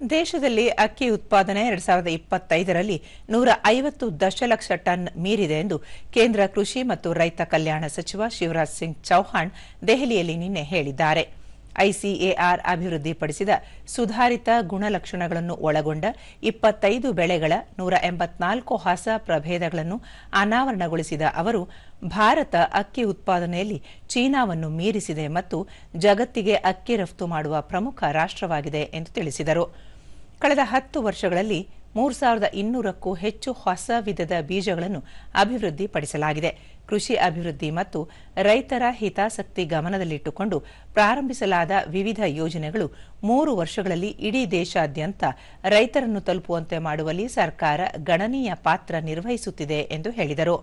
ದೇಶದಲ್ಲಿ ಅಕ್ಕಿ ಉತ್ಪಾದನೆ ಎರಡ್ ಸಾವಿರದ ಇಪ್ಪತ್ತೈದರಲ್ಲಿ ನೂರ ಐವತ್ತು ದಶಲಕ್ಷ ಟನ್ ಮೀರಿದೆ ಎಂದು ಕೇಂದ್ರ ಕೃಷಿ ಮತ್ತು ರೈತ ಕಲ್ಯಾಣ ಸಚಿವ ಶಿವರಾಜ್ ಸಿಂಗ್ ಚೌಹಾಣ್ ದೆಹಲಿಯಲ್ಲಿ ನಿನ್ನೆ ಹೇಳಿದ್ದಾರೆ. ಐಸಿಎಆರ್ ಅಭಿವೃದ್ಧಿಪಡಿಸಿದ ಸುಧಾರಿತ ಗುಣಲಕ್ಷಣಗಳನ್ನು ಒಳಗೊಂಡ ಇಪ್ಪತ್ತೈದು ಬೆಳೆಗಳ ನೂರ ಎಂಬತ್ನಾಲ್ಕು ಹೊಸ ಪ್ರಭೇದಗಳನ್ನು ಅನಾವರಣಗೊಳಿಸಿದ ಅವರು, ಭಾರತ ಅಕ್ಕಿ ಉತ್ಪಾದನೆಯಲ್ಲಿ ಚೀನಾವನ್ನು ಮೀರಿಸಿದೆ ಮತ್ತು ಜಗತ್ತಿಗೆ ಅಕ್ಕಿ ರಫ್ತು ಮಾಡುವ ಪ್ರಮುಖ ರಾಷ್ಟವಾಗಿದೆ ಎಂದು ತಿಳಿಸಿದರು. ಕಳೆದ ಹತ್ತು ವರ್ಷಗಳಲ್ಲಿ ಮೂರು ಸಾವಿರದ ಇನ್ನೂರಕ್ಕೂ ಹೆಚ್ಚು ಹೊಸ ವಿಧದ ಬೀಜಗಳನ್ನು ಅಭಿವೃದ್ಧಿಪಡಿಸಲಾಗಿದೆ. ಕೃಷಿ ಅಭಿವೃದ್ಧಿ ಮತ್ತು ರೈತರ ಹಿತಾಸಕ್ತಿ ಗಮನದಲ್ಲಿಟ್ಟುಕೊಂಡು ಪ್ರಾರಂಭಿಸಲಾದ ವಿವಿಧ ಯೋಜನೆಗಳು ಮೂರು ವರ್ಷಗಳಲ್ಲಿ ಇಡೀ ದೇಶಾದ್ಯಂತ ರೈತರನ್ನು ತಲುಪುವಂತೆ ಮಾಡುವಲ್ಲಿ ಸರ್ಕಾರ ಗಣನೀಯ ಪಾತ್ರ ನಿರ್ವಹಿಸುತ್ತಿದೆ ಎಂದು ಹೇಳಿದರು.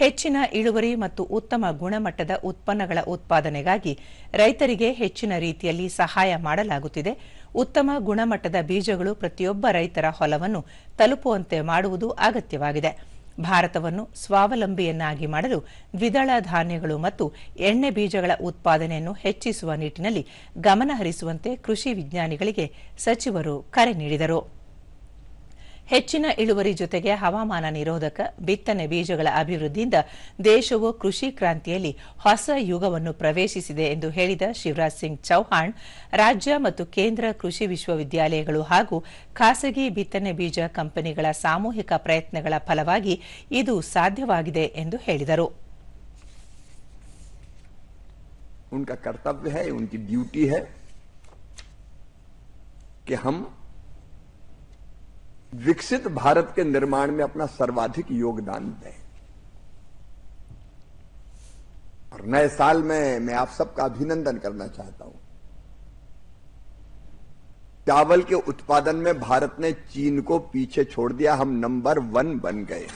ಹೆಚ್ಚಿನ ಇಳುವರಿ ಮತ್ತು ಉತ್ತಮ ಗುಣಮಟ್ಟದ ಉತ್ಪನ್ನಗಳ ಉತ್ಪಾದನೆಗಾಗಿ ರೈತರಿಗೆ ಹೆಚ್ಚಿನ ರೀತಿಯಲ್ಲಿ ಸಹಾಯ ಮಾಡಲಾಗುತ್ತಿದೆ. ಉತ್ತಮ ಗುಣಮಟ್ಟದ ಬೀಜಗಳು ಪ್ರತಿಯೊಬ್ಬ ರೈತರ ಹೊಲವನ್ನು ತಲುಪುವಂತೆ ಮಾಡುವುದು ಅಗತ್ಯವಾಗಿದೆ. ಭಾರತವನ್ನು ಸ್ವಾವಲಂಬಿಯನ್ನಾಗಿ ಮಾಡಲು ದ್ವಿದಳ ಧಾನ್ಯಗಳು ಮತ್ತು ಎಣ್ಣೆ ಬೀಜಗಳ ಉತ್ಪಾದನೆಯನ್ನು ಹೆಚ್ಚಿಸುವ ನಿಟ್ಟಿನಲ್ಲಿ ಗಮನಹರಿಸುವಂತೆ ಕೃಷಿ ವಿಜ್ಞಾನಿಗಳಿಗೆ ಸಚಿವರು ಕರೆ ನೀಡಿದರು. ಹೆಚ್ಚಿನ ಇಳುವರಿ ಜೊತೆಗೆ ಹವಾಮಾನ ನಿರೋಧಕ ಬಿತ್ತನೆ ಬೀಜಗಳ ಅಭಿವೃದ್ಧಿಯಿಂದ ದೇಶವು ಕೃಷಿ ಕ್ರಾಂತಿಯಲ್ಲಿ ಹೊಸ ಯುಗವನ್ನು ಪ್ರವೇಶಿಸಿದೆ ಎಂದು ಹೇಳಿದ ಶಿವರಾಜ್ ಸಿಂಗ್ ಚೌಹಾಣ್ ರಾಜ್ಯ ಮತ್ತು ಕೇಂದ್ರ ಕೃಷಿ ವಿಶ್ವವಿದ್ಯಾಲಯಗಳು ಹಾಗೂ ಖಾಸಗಿ ಬಿತ್ತನೆ ಬೀಜ ಕಂಪನಿಗಳ ಸಾಮೂಹಿಕ ಪ್ರಯತ್ನಗಳ ಫಲವಾಗಿ ಇದು ಸಾಧ್ಯವಾಗಿದೆ ಎಂದು ಹೇಳಿದರು उनका कर्तव्य है उनकी ड्यूटी है कि हम विकसित भारत के निर्माण में अपना सर्वाधिक योगदान दें। और नए साल में मैं आप सबका अभिनंदन करना चाहता हूँ। चावल के उत्पादन में भारत ने चीन को पीछे छोड़ दिया। हम नंबर वन बन गए